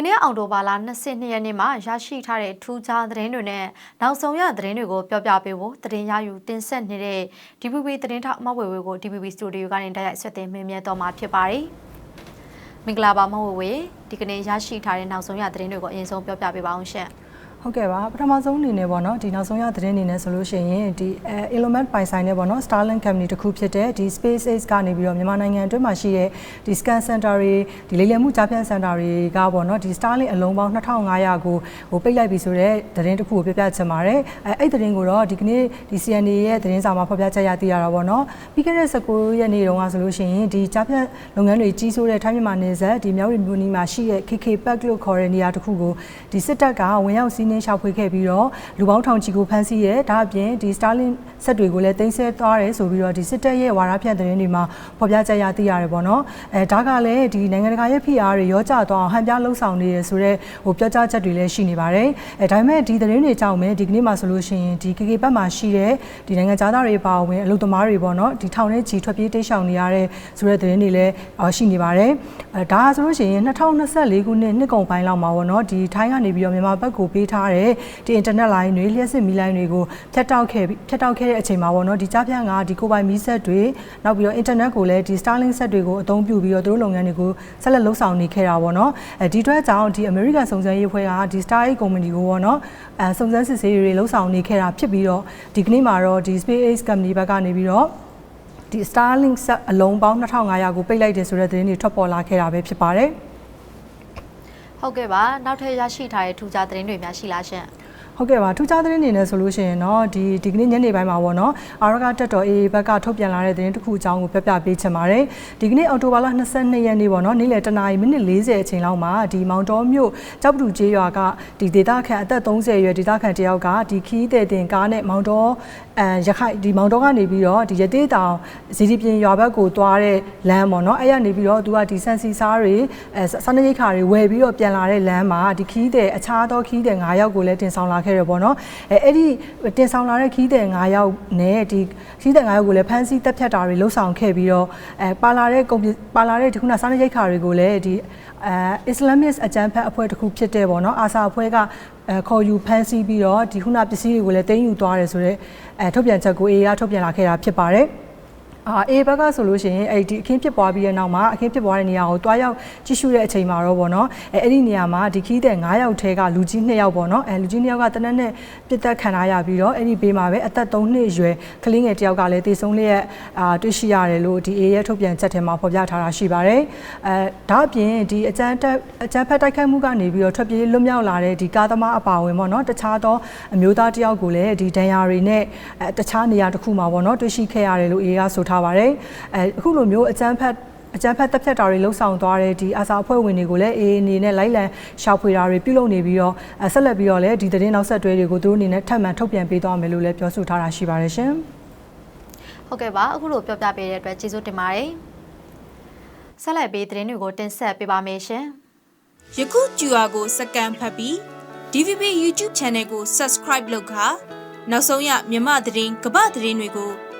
ကနေ့အောက်တိုဘာလ22ရက်နေ့မှာရရှိထားတဲ့ထူးခြားသတင်းတွေနဲ့နောက်ဆုံးရသတင်းတွေကိုပြောပြပေးဖို့သတင်းရယူတင်ဆက်နေတဲ့ DPP သတင်းထောက်အမဝေဝေကို DPP စတူဒီယိုကနေတိုက်ရိုက်ဆက်သွယ်မြင်မြတ်တော့မှာဖြစ်ပါတယ်။မင်္ဂလာပါမဝေဝေဒီကနေ့ရရှိထားတဲ့နောက်ဆုံးရသတင်းတွေကိုအရင်ဆုံးပြောပြပေးပါအောင်ရှင့်။ ဟုတ်ကဲ့ပါပထမဆုံးအနေနဲ့ပေါ့နော်ဒီနောက်ဆုံးရသတင်းအနေနဲ့ဆိုလို့ရှိရင်ဒီ Element ပိုင်ဆိုင်တဲ့ပေါ့နော် Starlink company တစ်ခုဖြစ်တဲ့ဒီ SpaceX ကနေပြီးတော့မြန်မာနိုင်ငံအတွင်းမှာရှိတဲ့ဒီ scan center တွေဒီလေလံမှုကြားဖြတ် center တွေကပေါ့နော်ဒီ Starlink အလုံးပေါင်း2500ကိုဟိုပိတ်လိုက်ပြီဆိုတော့သတင်းတစ်ခုကိုပြပြချင်ပါတယ်အဲအဲ့သတင်းကိုတော့ဒီကနေ့ဒီ CNA ရဲ့သတင်းစာမှာဖော်ပြချက်ရသိရတာပေါ့နော်ပြီးခဲ့တဲ့19ရက်နေ့တုန်းကဆိုလို့ရှိရင်ဒီကြားဖြတ်လုပ်ငန်းတွေကြီးစိုးတဲ့ထိုင်းမြန်မာနယ်စပ်ဒီမြောက်ရီမြို့နီးမှာရှိတဲ့ KK Park လို့ခေါ်တဲ့နေရာတစ်ခုကိုဒီစစ်တပ်ကဝင်ရောက်စီးနင်းရှာဖွေခဲ့ပြီးတော့လူပေါင်းထောင်ချီကိုဖမ်းဆီးရဲဒါအပြင်ဒီ Starlink ဆက်တွေကိုလည်းတင်ဆက်သွားတယ်ဆိုပြီးတော့ဒီစစ်တပ်ရဲ့ဝါဒဖြန့်သတင်းတွေမှာဖော်ပြချက်ရသိရတယ်ပေါ့နော်အဲဒါကလည်းဒီနိုင်ငံတကာရဲ့ဖိအားတွေရောကြသွားအောင်ဟန်ပြလှုပ်ဆောင်နေရဆိုတော့ဟိုပြောကြားချက်တွေလည်းရှိနေပါတယ်အဲဒါပေမဲ့ဒီသတင်းတွေကြောင့်ပဲဒီကနေ့မှဆိုလို့ရှိရင်ဒီ KK ဘက်မှာရှိတဲ့ဒီနိုင်ငံသားတွေပါဝင်အလုပ်သမားတွေပေါ့နော်ဒီထောင်ထဲချီထွက်ပြေးတိတ်ရှောင်နေရတဲ့ဆိုတဲ့သတင်းတွေလည်းရှိနေပါတယ်အဲဒါဆိုလို့ရှိရင်2024ခုနှစ်နှစ်ကုန်ပိုင်းလောက်မှာပေါ့နော်ဒီထိုင်းကနေပြီးတော့မြန်မာဘက်ကိုပေးထားတဲ့ဒီ internet line တွေလျှက်စစ်မီလိုင်းတွေကိုဖြတ်တောက်ခဲ့ဖြတ်တောက်ခဲ့တဲ့အချိန်မှာပေါ့နော်ဒီကြားဖြန့်ကဒီကိုပိုင်မီဆက်တွေနောက်ပြီးတော့ internet ကိုလည်းဒီ Starlink ဆက်တွေကိုအသုံးပြုပြီးတော့သူတို့လုပ်ငန်းတွေကိုဆက်လက်လှုပ်ဆောင်နေခဲ့တာပေါ့နော်အဲဒီအတွက်ကြောင့်ဒီ American စုံစမ်းရေးအဖွဲ့ကဒီ Starlink ကုမ္ပဏီကိုပေါ့နော်အဲစုံစမ်းစစ်ဆေးရေးတွေလှုပ်ဆောင်နေခဲ့တာဖြစ်ပြီးတော့ဒီကနေ့မှာတော့ဒီ SpaceX company ဘက်ကနေပြီးတော့ဒီ Starlink ဆက်အလုံးပေါင်း2500ကိုပိတ်လိုက်တယ်ဆိုတဲ့သတင်းတွေထွက်ပေါ်လာခဲ့တာပဲဖြစ်ပါတယ် ဟုတ်ကဲ့ပါနောက်ထပ်ရရှိထားတဲ့ထူးခြားသတင်းတွေများရှိလားရှင့် ဟုတ်ကဲ့ပါထူးခြားသတင်းအနေနဲ့ဆိုလို့ရှိရင်တော့ဒီဒီကနေ့ညနေပိုင်းမှာပေါ့နော်အာရကတက်တော် AA ဘက်ကထုတ်ပြန်လာတဲ့သတင်းတစ်ခုအကြောင်းကိုပြပြပေးချင်ပါတယ်ဒီကနေ့အော်တိုဘာလ22ရက်နေ့ပေါ့နော်နေ့လယ်တနာရီမိနစ်40အချိန်လောက်မှာဒီမောင်တော်မြို့ကြောက်ပတူကျေးရွာကဒီဒေသခံအသက်30ရွယ်ဒေသခံတယောက်ကဒီခီးတဲ့တင်ကားနဲ့မောင်တော်အဲရခိုင်ဒီမောင်တော်ကနေပြီးတော့ဒီရသေးတောင်ဇီဒီပြင်ရွာဘက်ကိုသွားတဲ့လမ်းပေါ့နော်အဲ့ရနေပြီးတော့သူကဒီဆန်စီစားတွေအဲစားနပ်ရိက္ခာတွေဝယ်ပြီးတော့ပြန်လာတဲ့လမ်းမှာဒီခီးတဲ့အခြားသောခီးတဲ့9ယောက်ကိုလည်းတင်ဆောင်လာခဲ့ရပေါ့နော်အဲအဲ့ဒီတင်ဆောင်လာတဲ့ခီးတဲ့9ယောက်နဲ့ဒီခီးတဲ့9ယောက်ကိုလည်းဖမ်းဆီးတပ်ဖြတ်တာတွေလှုပ်ဆောင်ခဲ့ပြီးတော့အဲပါလာတဲ့ကုန်ပါလာတဲ့ဒီခုနစားနပ်ရိက္ခာတွေကိုလည်းဒီအဲအစ္စလာမစ်အကြမ်းဖက်အဖွဲ့တစ်ခုဖြစ်တဲ့ပေါ့နော်အာဆာအဖွဲ့ကအဲခေါ်ယူဖမ်းဆီးပြီးတော့ဒီခုနပစ္စည်းတွေကိုလည်းတင်းယူသွားတယ်ဆိုတော့အဲထုတ်ပြန်ချက်ကို AA ကထုတ်ပြန်လာခဲ့တာဖြစ်ပါတယ် အာအေဘက်ကဆိုလို့ရှိရင်အဲ့ဒီအခင်းဖြစ်ပွားပြီးတဲ့နောက်မှာအခင်းဖြစ်ပွားတဲ့နေရာကိုတွားရောက်ကြည့်ရှုတဲ့အချိန်မှာတော့ဗောနော်အဲအဲ့ဒီနေရာမှာဒီခီးတဲ့9ယောက်ထဲကလူကြီး2ယောက်ဗောနော်အဲလူကြီး2ယောက်ကတနက်နဲ့ပြစ်သက်ခံထားရပြီးတော့အဲ့ဒီဘေးမှာပဲအသက်3နှစ်အရွယ်ကလေးငယ်တစ်ယောက်ကလည်းတေဆုံးလျက်အာတွေ့ရှိရတယ်လို့ဒီအေရဲ့ထုတ်ပြန်ချက်ထဲမှာဖော်ပြထားတာရှိပါတယ်အဲဒါအပြင်ဒီအကြမ်းတက်အကြမ်းဖက်တိုက်ခိုက်မှုကနေပြီးတော့ထွက်ပြေးလွတ်မြောက်လာတဲ့ဒီကားသမားအပါဝင်ဗောနော်တခြားသောအမျိုးသားတစ်ယောက်ကိုလည်းဒီဒဏ်ရာတွေနဲ့အဲတခြားနေရာတစ်ခုမှာဗောနော်တွေ့ရှိခဲ့ရတယ်လို့အေကဆိုထားထားပါတယ်အဲအခုလိုမျိုးအကြမ်းဖက်အကြမ်းဖက်တပ်ဖြတ်တာတွေလှုပ်ဆောင်သွားတဲ့ဒီအာစာအဖွဲ့ဝင်တွေကိုလည်းအေးအနေနဲ့လိုက်လံရှာဖွေတာတွေပြုလုပ်နေပြီးတော့ဆက်လက်ပြီးတော့လည်းဒီသတင်းနောက်ဆက်တွဲတွေကိုသူတို့အနေနဲ့ထပ်မံထုတ်ပြန်ပေးသွားမယ်လို့လည်းပြောဆိုထားတာရှိပါတယ်ရှင်ဟုတ်ကဲ့ပါအခုလိုပြောပြပေးတဲ့အတွက်ကျေးဇူးတင်ပါတယ်ဆက်လက်ပေးသတင်းတွေကိုတင်ဆက်ပေးပါမယ်ရှင်ယခု QR ကိုစကန်ဖတ်ပြီး DVB YouTube Channel ကို Subscribe လုပ်ခါနောက်ဆုံးရမြမသတင်းကပသတင်းတွေကို